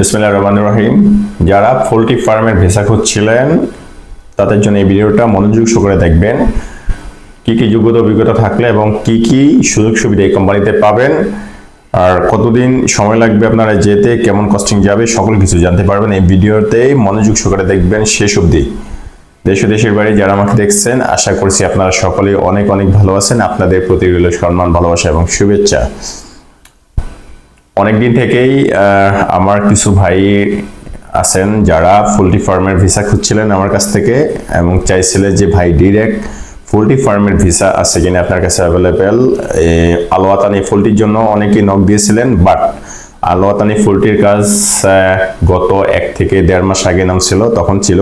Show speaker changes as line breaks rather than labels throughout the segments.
বিসমিল্লাহ রহমান রহিম। যারা পোলট্রি ফার্মের ভিসা খুঁজছিলেন, তাদের জন্য এই ভিডিওটা মনোযোগ সহকারে দেখবেন। কি কি যোগ্যতা, অভিজ্ঞতা থাকলে এবং কি কি সুযোগ সুবিধা এই কোম্পানিতে পাবেন। আর কতদিন সময় লাগবে আপনারা যেতে, কেমন কস্টিং যাবে, সকল কিছু জানতে পারবেন। এই ভিডিওতে মনোযোগ সহকারে দেখবেন শেষ অবধি। দেশ দেশের বাইরে যারা আমাকে দেখছেন, আশা করছি আপনারা সকলে অনেক অনেক ভালো আছেন। আপনাদের প্রতি রইল সম্মান ভালোবাসা এবং শুভেচ্ছা। অনেকদিন থেকেই আমার কিছু ভাই আছেন যারা পোলট্রি ফার্মের ভিসা খুঁজছিলেন আমার কাছ থেকে এবং চাইছিলেন যে ভাই ডিরেক্ট পোলট্রি ফার্মের ভিসা আছে কিনা আপনার কাছে অ্যাভেলেবেল আলোয়াতানি পোলট্রির জন্য অনেকেই নক দিয়েছিলেন বাট আলোয়াতানি পোলট্রির কাজ গত এক থেকে দেড় মাস আগে নাম ছিল, তখন ছিল।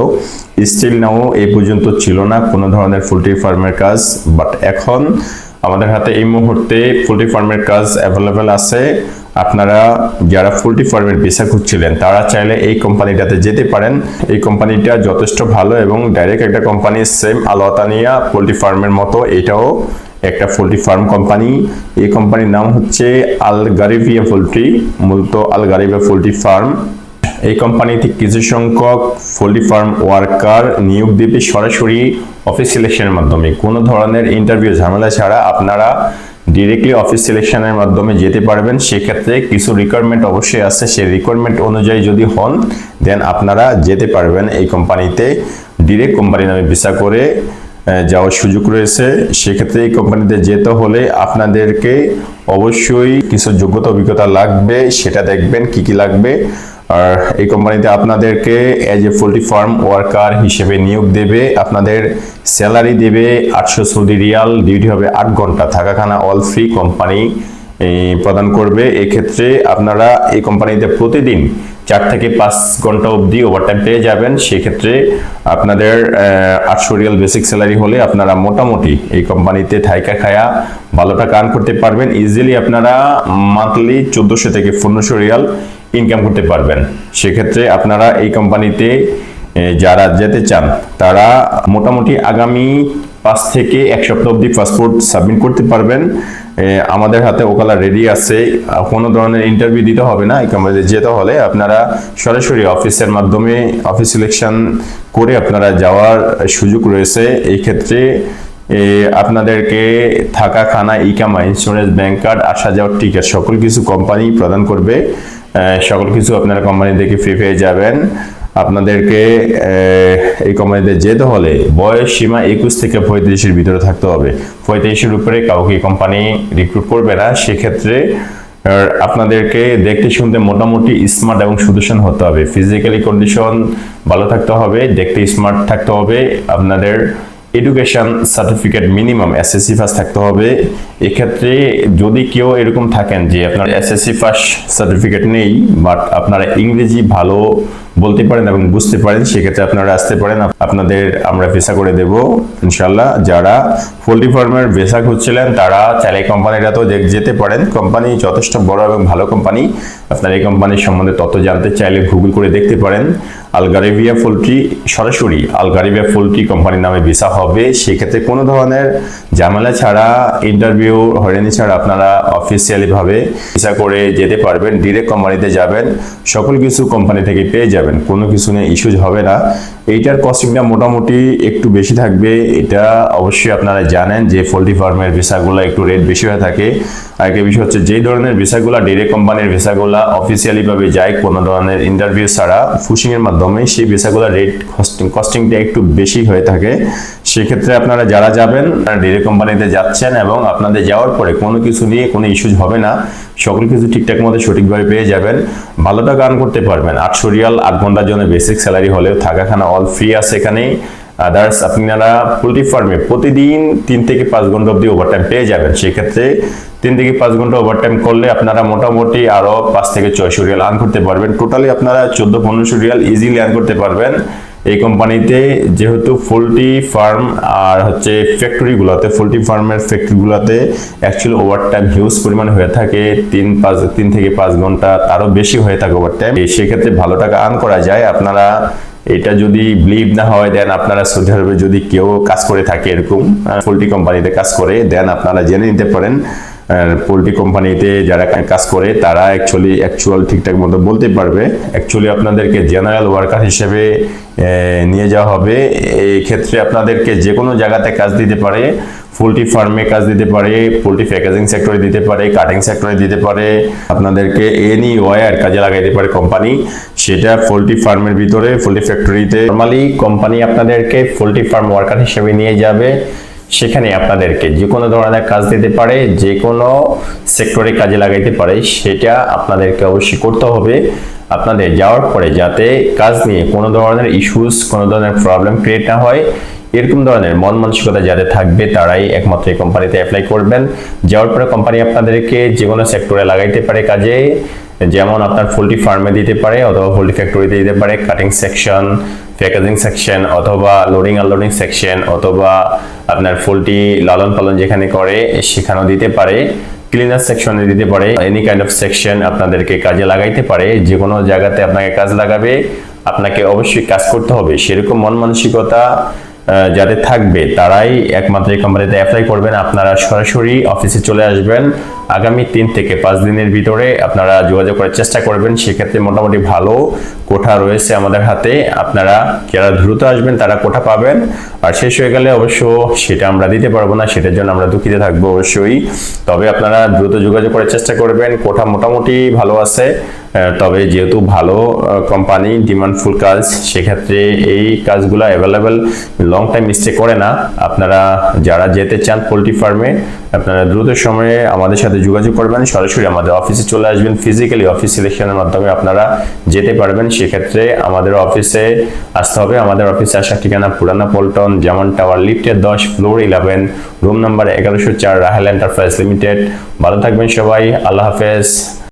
স্টিল নাও এই পর্যন্ত ছিল না কোনো ধরনের পোলট্রি ফার্মের কাজ বাট এখন আমাদের হাতে এই মুহূর্তে পোলট্রি ফার্মের কাজ অ্যাভেলেবেল আছে। আপনারা যারা পোলট্রি ফার্মের ভিসা খুঁজছিলেন, তারা চাইলে এই কোম্পানিটাতে যেতে পারেন। এই কোম্পানিটা যথেষ্ট ভালো এবং ডাইরেক্ট একটা কোম্পানি সেম আলোতানিয়া পোলট্রি ফার্মের মতো এটাও একটা পোলট্রি ফার্ম কোম্পানি এই কোম্পানির নাম হচ্ছে আল গারিভিয়া পোলট্রি মূলত আল গারিভিয়া পোলট্রি ফার্ম এই কোম্পানিতে কিছু সংখ্যক ফার্ম ওয়ার্কার নিয়োগ দেবে সরাসরি অফিস সিলেকশনের মাধ্যমে। কোনো ধরনের ইন্টারভিউ ঝামেলা ছাড়া আপনারা ডিরেক্টলি অফিস সিলেকশনের মাধ্যমে যেতে পারবেন। সেক্ষেত্রে কিছু রিকোয়ারমেন্ট অবশ্যই আছে। সেই রিকোয়ারমেন্ট অনুযায়ী যদি হন দেন আপনারা যেতে পারবেন এই কোম্পানিতে ডিরেক্ট কোম্পানি নামে ভিসা করে যাওয়ার সুযোগ রয়েছে। সেক্ষেত্রে এই কোম্পানিতে যেতে হলে আপনাদেরকে অবশ্যই কিছু যোগ্যতা, অভিজ্ঞতা লাগবে। সেটা দেখবেন, কি কি লাগবে। আর এই কোম্পানিতে আপনাদেরকে as a poultry farm worker হিসেবে নিয়োগ দেবে, আপনাদের স্যালারি দেবে আটশো সৌদি রিয়াল ডিউটি হবে আট ঘণ্টা। থাকা খানা অল ফ্রি কোম্পানি প্রদান করবে। এক্ষেত্রে আপনারা এই কোম্পানিতে প্রতিদিন চার থেকে পাঁচ ঘণ্টা অবধি ওভারটাইম পেয়ে যাবেন। সেক্ষেত্রে আপনাদের আটশো রিয়াল বেসিক স্যালারি হলে আপনারা মোটামুটি এই কোম্পানিতে থাইকা খায়া ভালো টাকা আর্ন করতে পারবেন। ইজিলি আপনারা মান্থলি চোদ্দোশো থেকে পনেরোশো রিয়াল ইনকাম করতে পারবেন। সেক্ষেত্রে আপনারা এই কোম্পানিতে যারা যেতে চান, তারা মোটামুটি আগামী পাঁচ থেকে এক সপ্তাহ অবধি পাসপোর্ট সাবমিট করতে পারবেন। আমাদের হাতে ওকালা রেডি আছে। কোনো ধরনের ইন্টারভিউ দিতে হবে না। এই কোম্পানিতে যেতে হলে আপনারা সরাসরি অফিসের মাধ্যমে অফিস সিলেকশন করে আপনারা যাওয়ার সুযোগ রয়েছে। এই ক্ষেত্রে আপনাদেরকে থাকা, খানা, ইকামা ইন্স্যুরেন্স ব্যাংক কার্ড আসা যাওয়ার টিকিট সকল কিছু কোম্পানি প্রদান করবে। সকল কিছু আপনারা কোম্পানি থেকে ফ্রি পেয়ে যাবেন। আপনাদেরকে এই কোম্পানিতে যেতে হলে বয়স সীমা একুশ থেকে পঁয়ত্রিশের ভিতরে থাকতে হবে। পঁয়ত্রিশের উপরে কাউকে কোম্পানি রিক্রুট করবে না। সেক্ষেত্রে আপনাদেরকে দেখতে শুনতে মোটামুটি স্মার্ট এবং সুদর্শন হতে হবে। ফিজিক্যালি কন্ডিশন ভালো থাকতে হবে, দেখতে স্মার্ট থাকতে হবে। আপনাদের education certificate minimum SSC pass থাকতে হবে। এক্ষেত্রে যদি কেউ এরকম থাকেন যে আপনার এসএসসি পাস সার্টিফিকেট নেই বাট আপনারা ইংরেজি ভালো বলতে পারেন এবং বুঝতে পারেন, সেক্ষেত্রে আপনারা আসতে পারেন। আপনাদের আমরা ভিসা করে দেব ইনশাল্লাহ যারা পোলট্রি ফার্মের ভিসা খুঁজছিলেন, তারা চাইলে কোম্পানিটাতেও দেখ- যেতে পারেন। কোম্পানি যথেষ্ট বড় এবং ভালো কোম্পানি। আপনার এই কোম্পানির সম্বন্ধে তথ্য জানতে চাইলে গুগল করে দেখতে পারেন। আলগারিভিয়া পোলট্রি সরাসরি আলগারিভিয়া পোলট্রি কোম্পানির নামে ভিসা হবে সেক্ষেত্রে কোনো ধরনের ঝামেলা ছাড়া ইন্টারভিউ হয়রানি ছাড়া আপনারা অফিসিয়ালি ভাবে ভিসা করে যেতে পারবেন ডিরেক্ট কোম্পানিতে যাবেন, সকল কিছু কোম্পানি থেকে পেয়ে যাবেন, কোনো কিছু নিয়ে ইস্যুজ হবে না। এইটার কস্টিংটা মোটামুটি একটু বেশি থাকবে, এটা অবশ্যই আপনারা জানেন যে পোলট্রি ফার্মের ভিসাগুলো একটু রেট বেশি হয়ে থাকে। আরেকটা বিষয় হচ্ছে যেই ধরনের ভিসাগুলো ডিরেক্ট কোম্পানির ভিসাগুলো অফিসিয়ালি ভাবে যায় কোনো ধরনের ইন্টারভিউ ছাড়া ফুসিং এর মাধ্যমে সেই ভিসাগুলো রেট কস্টিংটা একটু বেশি হয়ে থাকে। সেক্ষেত্রে আপনারা যারা যাবেন ডিরেক্ট কোম্পানিতে যাচ্ছেন এবং আপনাদের যাওয়ার পরে কোনো কিছু নিয়ে কোনো ইস্যুজ হবে না, সকল কিছু ঠিকঠাক মতো সঠিকভাবে পেয়ে যাবেন, ভালো টাকা আর্ন করতে পারবেন। আটশো রিয়াল, আট ঘণ্টার জন্য বেসিক স্যালারি হলেও থাকা খানা অল ফ্রি আছে এখানে। আদার্স আপনারা পোলট্রি ফার্মে প্রতিদিন তিন থেকে পাঁচ ঘণ্টা অবধি ওভারটাইম পেয়ে যাবেন। সেক্ষেত্রে তিন থেকে পাঁচ ঘণ্টা ওভারটাইম করলে আপনারা মোটামুটি আরও পাঁচ থেকে ছয়শো রিয়াল আর্ন করতে পারবেন। টোটালি আপনারা চোদ্দ পনেরোশো রিয়াল ইজিলি আর্ন করতে পারবেন। এই কোম্পানিতে যেহেতু পোলট্রি ফার্ম আর হচ্ছে ফ্যাক্টরিগুলোতে, পোলট্রি ফার্মের ফ্যাক্টরিগুলোতে অ্যাকচুয়ালি ওভারটাইম হিউজ পরিমাণে হয়ে থাকে। তিন পাঁচ, তিন থেকে পাঁচ ঘণ্টা তারও বেশি হয়ে থাকে ওভারটাইম সেক্ষেত্রে ভালো টাকা আর্ন করা যায়। আপনারা এটা যদি বিলিভ না হয় দেন আপনারা সৌদি আরবে যদি কেউ কাজ করে থাকে এরকম পোলট্রি কোম্পানিতে কাজ করে দেন আপনারা জেনে নিতে পারেন পোলট্রি কোম্পানিতে যারা কাজ করে, তারা অ্যাকচুয়ালি অ্যাকচুয়াল ঠিকঠাক মতো বলতে পারবে। অ্যাকচুয়ালি আপনাদেরকে জেনারেল ওয়ার্কার হিসেবে নিয়ে যাওয়া হবে। এই ক্ষেত্রে আপনাদেরকে যে কোনো জায়গাতে কাজ দিতে পারে। পোলট্রি ফার্মে কাজ দিতে পারে, পোলট্রি প্যাকেজিং সেক্টরে দিতে পারে কাটিং সেক্টরে দিতে পারে। আপনাদেরকে এনি ওয়ার কাজে লাগাইতে পারে কোম্পানি সেটা পোলট্রি ফার্মের ভিতরে, পোলট্রি ফ্যাক্টরিতে নর্মালি কোম্পানি আপনাদেরকে পোলট্রি ফার্ম ওয়ার্কার হিসেবে নিয়ে যাবে। সেখানে আপনাদেরকে যে কোনো ধরনের কাজ দিতে পারে, যে কোনো সেক্টরে কাজে লাগাইতে পারে, সেটা আপনাদেরকে অবশ্যই করতে হবে। আপনাদের যাওয়ার পরে যাতে কাজ নিয়ে কোনো ধরনের ইস্যুস কোনো ধরনের প্রবলেম ক্রিয়েট না হয়, এরকম ধরনের মন মানসিকতা যাদের থাকবে, তারাই একমাত্র এই কোম্পানিতে অ্যাপ্লাই করবেন। যাওয়ার পরে কোম্পানি আপনাদেরকে যে কোনো সেক্টরে লাগাইতে পারে কাজে, যেমন আপনার পোলট্রি ফার্মে দিতে পারে অথবা পোলট্রি ফ্যাক্টরিতে দিতে পারে কাটিং সেকশন প্যাকেজিং সেকশন অথবা লোডিং আনলোডিং সেকশন অথবা আপনার পোলট্রি লালন পালন যেখানে করে, সেখানেও দিতে পারে। ক্লিনার সেকশনে দিতে পারে। এনি কাইন্ড অফ সেকশন আপনাদেরকে কাজে লাগাইতে পারে। যে কোনো জায়গাতে আপনাকে কাজ লাগাবে, আপনাকে অবশ্যই কাজ করতে হবে। সেরকম মন মানসিকতা যাদের থাকবে, তারাই একমাত্র এই কোম্পানিতে অ্যাপ্লাই করবেন। আপনারা সরাসরি অফিসে চলে আসবেন। আগামী তিন থেকে পাঁচ দিনের ভিতরে আপনারা যোগাযোগ করার চেষ্টা করবেন। সেক্ষেত্রে মোটামুটি ভালো কোঠা রয়েছে আমাদের হাতে। আপনারা যারা দ্রুত আসবেন, তারা কোঠা পাবেন। আর শেষ হয়ে গেলে অবশ্য সেটা আমরা দিতে পারব না, সেটার জন্য আমরা দুঃখিত থাকব অবশ্যই। তবে আপনারা দ্রুত যোগাযোগ করার চেষ্টা করবেন। কোঠা মোটামুটি ভালো আছে। তবে যেহেতু ভালো কোম্পানি ডিমান্ডফুল কাজ, সেক্ষেত্রে এই কাজগুলো অ্যাভেলেবেল লং টাইম স্টে করে না। আপনারা যারা যেতে চান পোলট্রি ফার্মে আপনারা দ্রুত সময়ে আমাদের সাথে যোগাযোগ করবেন, সরাসরি আমাদের অফিসে চলে আসবেন ফিজিক্যালি অফিস সিলেকশনের মাধ্যমে আপনারা যেতে পারবেন। সেক্ষেত্রে আমাদের অফিসে আসতে হবে। আমাদের অফিসে আসার ঠিকানা পুরানা পল্টন, যেমন টাওয়ার লিফটের দশ ফ্লোর ইলেভেন রুম নাম্বার এগারোশো চার, রাহেল এন্টারপ্রাইজ লিমিটেড ভালো থাকবেন সবাই। আল্লাহ হাফেজ।